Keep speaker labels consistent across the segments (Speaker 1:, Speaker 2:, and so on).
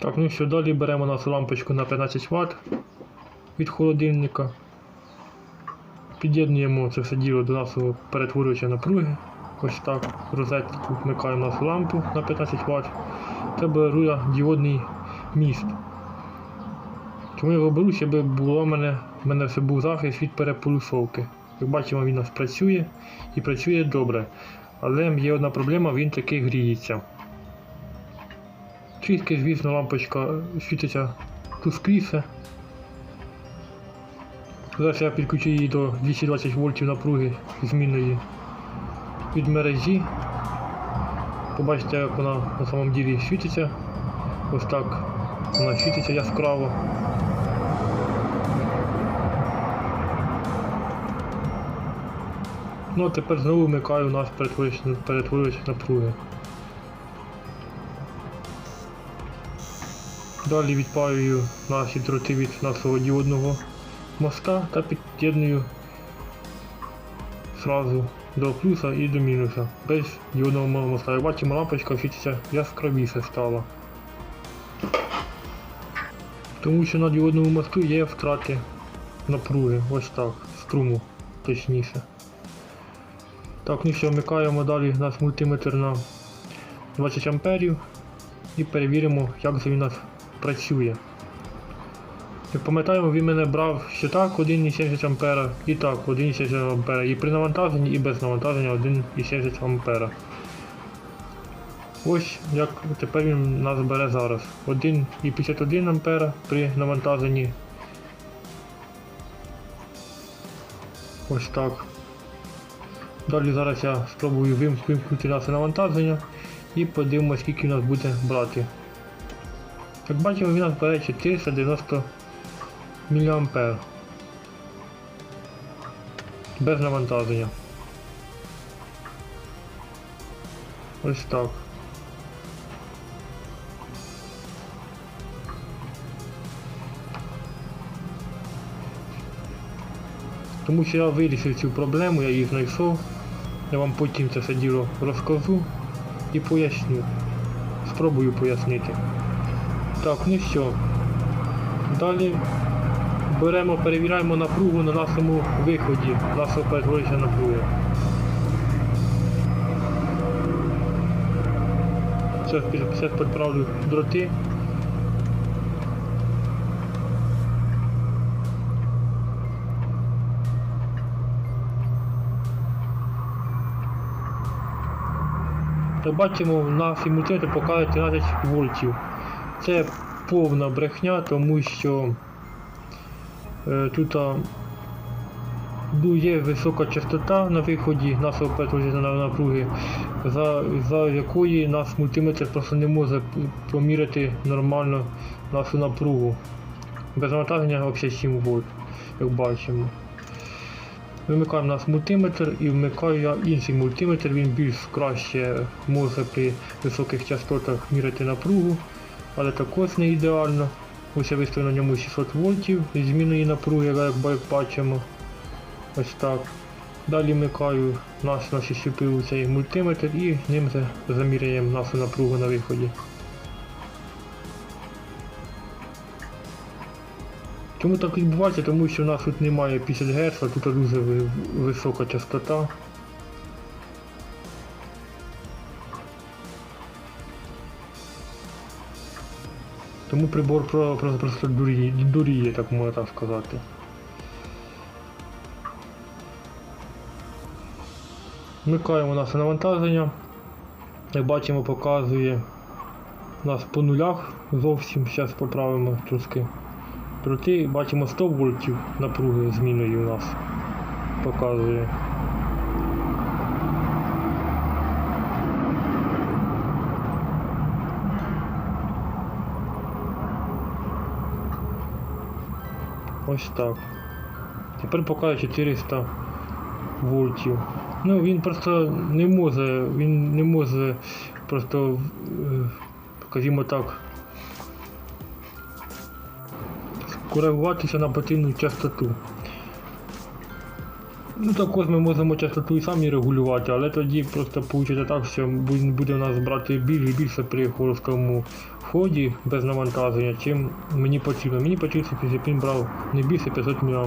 Speaker 1: Так, ну що, далі беремо нашу лампочку на 15 Вт від холодильника. Під'єднуємо це все діло до нашого перетворювача напруги. Ось так. Розетку вмикаємо нашу лампу на 15 Вт. Це беру діодний міст. Чому я його беру, щоб було в мене, в мене все був захист від переполюсовки. Як бачимо, він у нас працює і працює добре. Але є одна проблема, він таки гріється. Трішки, звісно, лампочка світиться тускліше. Зараз я підключу її до 220 вольтів напруги змінної від мережі. Побачите, як вона на самом ділі світиться. Ось так вона світиться яскраво. Ну а тепер знову вмикаю наш перетворювач напруги. Далі відпаюю наші дроти від нашого діодного моста та під'єдную сразу до плюса і до мінуса. Без діодного моста. Як бачимо, лампочка світиться яскравіше стала. Тому що на діодному мосту є втрати напруги. Ось так, струму точніше. Так, ну що, вмикаємо далі наш мультиметр на 20 амперів і перевіримо, як це він нас працює. Як пам'ятаємо, він мене брав ще так 1,70 ампера і так 1,70 ампера. І при навантаженні, і без навантаження 1,70 ампера. Ось як тепер він нас бере зараз. 1,51 ампера при навантаженні. Ось так. Далі зараз я спробую вимкнути наше навантаження і подивимося, скільки у нас буде брати. Як бачимо, він бере 490 мА. Без навантаження. Ось так. Тому що я вирішив цю проблему, я її знайшов. Я вам потім це все діло розкажу і поясню. Спробую пояснити. Так, ну що. Далі беремо, перевіряємо напругу на нашому виході, нашого перетворювача напруги. Зараз, під- підправлю дроти. Бачимо, на симультеті показує 13 вольтів. Це повна брехня, тому що е, тут є висока частота на виході нашого перетворення напруги, за, за якої наш мультиметр просто не може поміряти нормально нашу напругу. Без навантаження взагалі 7 вольт, як бачимо. Вимикаємо наш мультиметр і вмикаю я інший мультиметр, він більш краще може при високих частотах міряти напругу, але також не ідеально. Ось я виставив на ньому 600 вольтів зі зміною напруги, як бачимо. Ось так. Далі вмикаю наш наші у цей мультиметр і ним за- заміряємо нашу напругу на виході. Чому так відбувається? Тому що в нас тут немає 50 Гц, а тут дуже висока частота. Тому прибор про- просто, просто дуріє, дуріє, так можна сказати. Вмикаємо наше навантаження. Як бачимо, показує нас по нулях зовсім. Зараз поправимо трошки дроти. Бачимо 100 вольтів напруги зміною у нас показує. Ось так. Тепер показує 400 вольтів. Ну він просто не може, він не може просто, е, скажімо так, коригуватися на потрібну частоту. Ну також ми можемо частоту і самі регулювати, але тоді просто вийде так, що буде у нас брати більше і більше при хорошому вході без навантаження, чим мені потрібно. Мені потрібно, щоб він брав не більше 500 мА.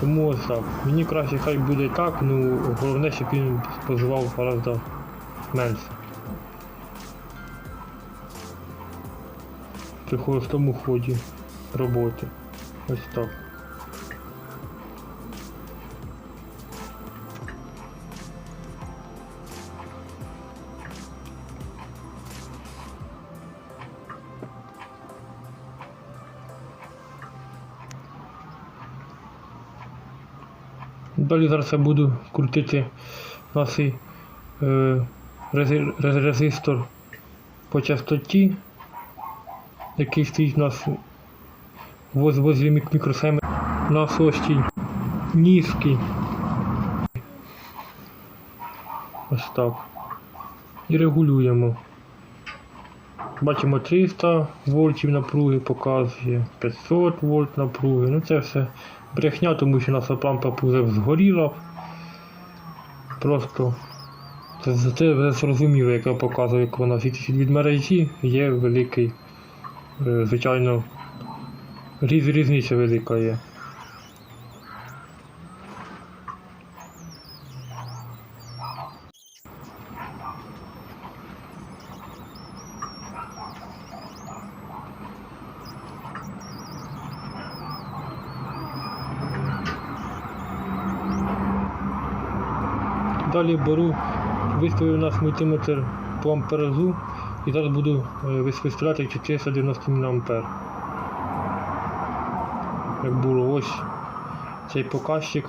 Speaker 1: Тому ось так. Мені краще хай буде так, ну головне, щоб він споживав гораздо менше. При холостому ході роботи. Ось так. Далі зараз я буду крутити наш е, рез- резистор по частоті, який стоїть у нас воз возле мік- мікросхеми на сості низький. Ось так. І регулюємо. Бачимо 300 вольтів напруги показує, 500 вольт напруги. Ну це все брехня, тому що наша лампа вже згоріла. Просто це, вже зрозуміло, як я показую, як вона від мережі є великий, е, звичайно, різ, різниця велика є. Далі беру, виставив у нас мультиметр по амперажу і зараз буду е, виставляти 490 мА. Як було ось цей показчик.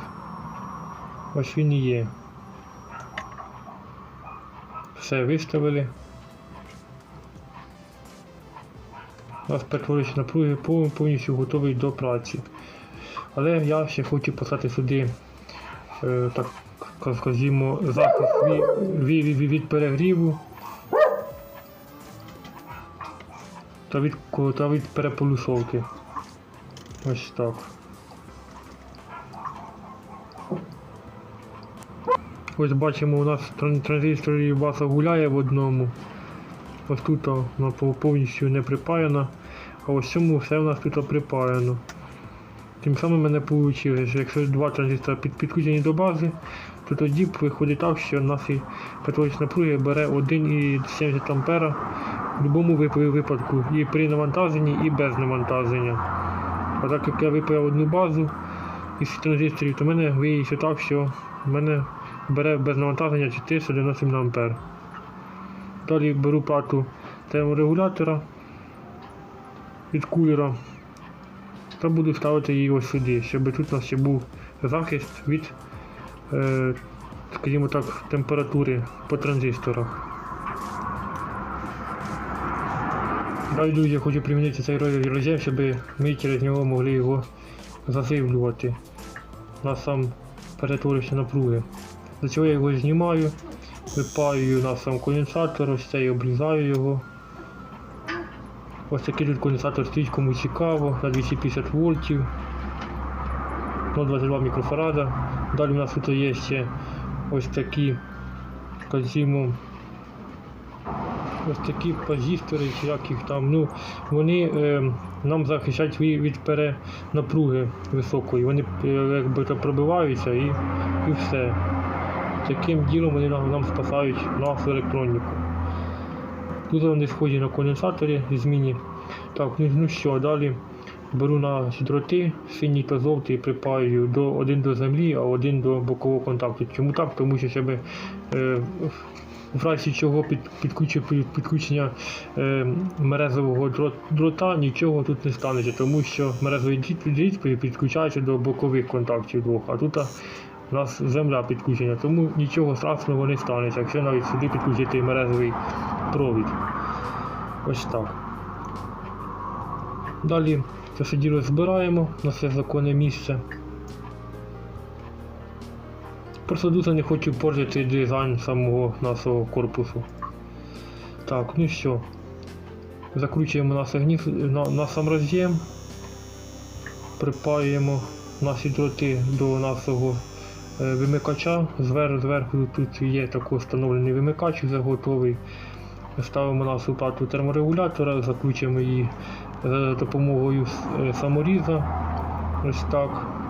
Speaker 1: Ось він і є. Все виставили. У нас перетворюючи напруги повністю готовий до праці. Але я ще хочу поставити сюди е, так скажімо, захист від, перегріву та від, та від переполюсовки. Ось так. Ось бачимо, у нас транзистор і баса гуляє в одному. Ось тут вона повністю не припаяна, а ось цьому все у нас тут припаяно. Тим самим мене вийшло, що якщо два транзистори під, підключені до бази, то тоді виходить так, що наш петроліч напруги бере 1,70 А в будь-якому випадку і при навантаженні, і без навантаження. А так як я випаяв одну базу із транзисторів, то в мене вийшло так, що в мене бере без навантаження 497 А. Далі беру плату терморегулятора від кулера та буду ставити її ось сюди, щоб тут у нас ще був захист від, скажімо так, температури по транзисторах. Далі, я хочу примінити цей роз'єм, щоб ми через нього могли його засивлювати на сам перетворювання напруги. Для цього я його знімаю, випаюю на сам конденсатор, ось цей обрізаю його. Ось такий тут конденсатор стоїть, кому цікаво, на 250 вольтів. 0,22 мікрофарада. Далі у нас тут є ще ось такі, скажімо, ось такі позістори, чи як їх там. Ну, вони е, нам захищають від, перенапруги високої. Вони е, якби пробиваються і, і все. Таким ділом вони нам, нам спасають нашу електроніку. Тут вони схожі на конденсаторі зміні. Так, ну, ну що, далі беру на дроти синій та жовтий припаюю до один до землі, а один до бокового контакту. Чому так? Тому що щоб е, в разі чого під, підключу- під, підключення е, мерезового дрот, дрота нічого тут не станеться, тому що мерезовий дріт підключається до бокових контактів двох, а тут у нас земля підключення, тому нічого страшного не станеться, якщо навіть сюди підключити мерезовий провід. Ось так. Далі це діло збираємо на все законне місце. Просто дуже не хочу портити дизайн самого нашого корпусу. Так, ну що. Закручуємо наш гніф на, на сам роз'єм. Припаюємо наші дроти до нашого е, вимикача. Звер, зверху тут є такий встановлений вимикач вже готовий. ставимо на плату терморегулятора, закручуємо її за допомогою е, саморіза. Ось так.